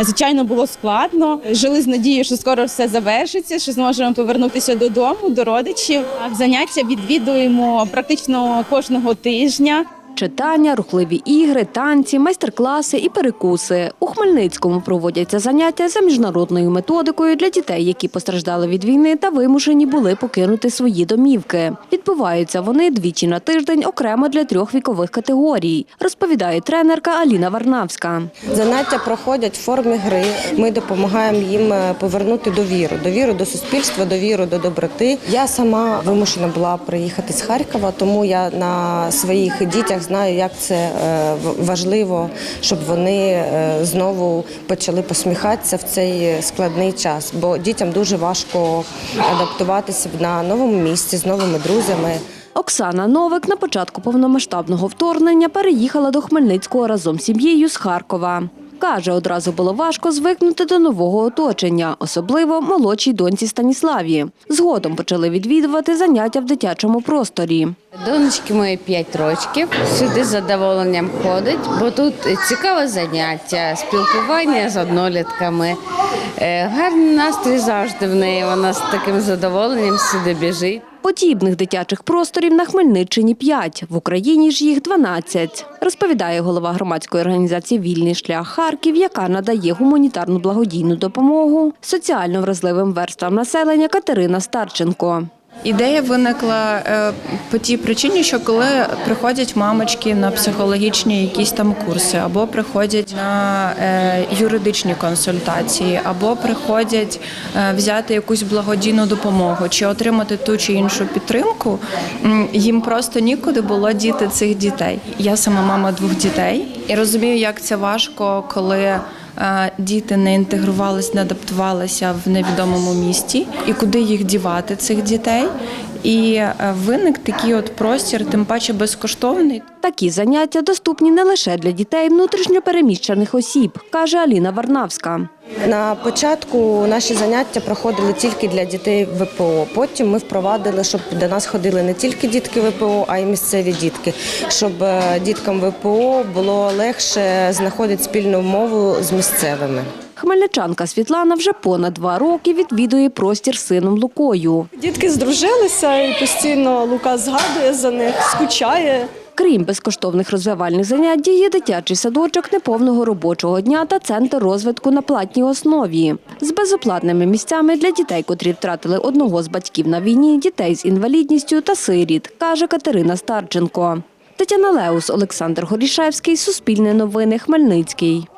Звичайно, було складно. Жили з надією, що скоро все завершиться, що зможемо повернутися додому, до родичів. Заняття відвідуємо практично кожного тижня. Читання, рухливі ігри, танці, майстер-класи і перекуси. У Хмельницькому проводяться заняття за міжнародною методикою для дітей, які постраждали від війни та вимушені були покинути свої домівки. Відбуваються вони двічі на тиждень окремо для трьох вікових категорій, розповідає тренерка Аліна Варнавська. Заняття проходять в формі гри. Ми допомагаємо їм е, повернути довіру, довіру до суспільства, довіру до доброти. Я сама вимушена була приїхати з Харкова, тому я на своїх дітях знаю, як це е, важливо, щоб вони е, знову почали посміхатися в цей складний час. Бо дітям дуже важко адаптуватися на новому місці з новими друзями. Оксана Новик на початку повномасштабного вторгнення переїхала до Хмельницького разом з сім'єю з Харкова. Каже, одразу було важко звикнути до нового оточення, особливо молодшій доньці Станіславі. Згодом почали відвідувати заняття в дитячому просторі. Донечки моїй 5 років. Сюди з задоволенням ходить, бо тут цікаве заняття, спілкування з однолітками. Е, Гарний настрій завжди в неї. Вона з таким задоволенням сюди біжить. Подібних дитячих просторів на Хмельниччині 5, в Україні ж їх 12, розповідає голова громадської організації Вільний шлях Харків, яка надає гуманітарну благодійну допомогу соціально вразливим верствам населення Катерина Старченко. Ідея виникла е, по тій причині, що коли приходять мамочки на психологічні якісь там курси, або приходять на е, юридичні консультації, або приходять е, взяти якусь благодійну допомогу чи отримати ту чи іншу підтримку, їм просто нікуди було діти цих дітей. Я сама мама двох дітей і розумію, як це важко, коли діти не інтегрувалися, не адаптувалися в невідомому місті, і куди їх дівати цих дітей. І е, виник такий от простір, тим паче безкоштовний. Такі заняття доступні не лише для дітей внутрішньопереміщених осіб, каже Аліна Варнавська. На початку наші заняття проходили тільки для дітей ВПО. Потім ми впровадили, щоб до нас ходили не тільки дітки ВПО, а й місцеві дітки, щоб е, діткам ВПО було легше знаходити спільну мову з місцевими. Хмельничанка Світлана вже понад два роки відвідує простір з сином Лукою. Дітки здружилися і постійно Лука згадує за них, скучає. Крім безкоштовних розвивальних занять, діє дитячий садочок неповного робочого дня та центр розвитку на платній основі з безоплатними місцями для дітей, котрі втратили одного з батьків на війні, дітей з інвалідністю та сиріт, каже Катерина Старченко. Тетяна Леус, Олександр Горішевський, Суспільне новини, Хмельницький.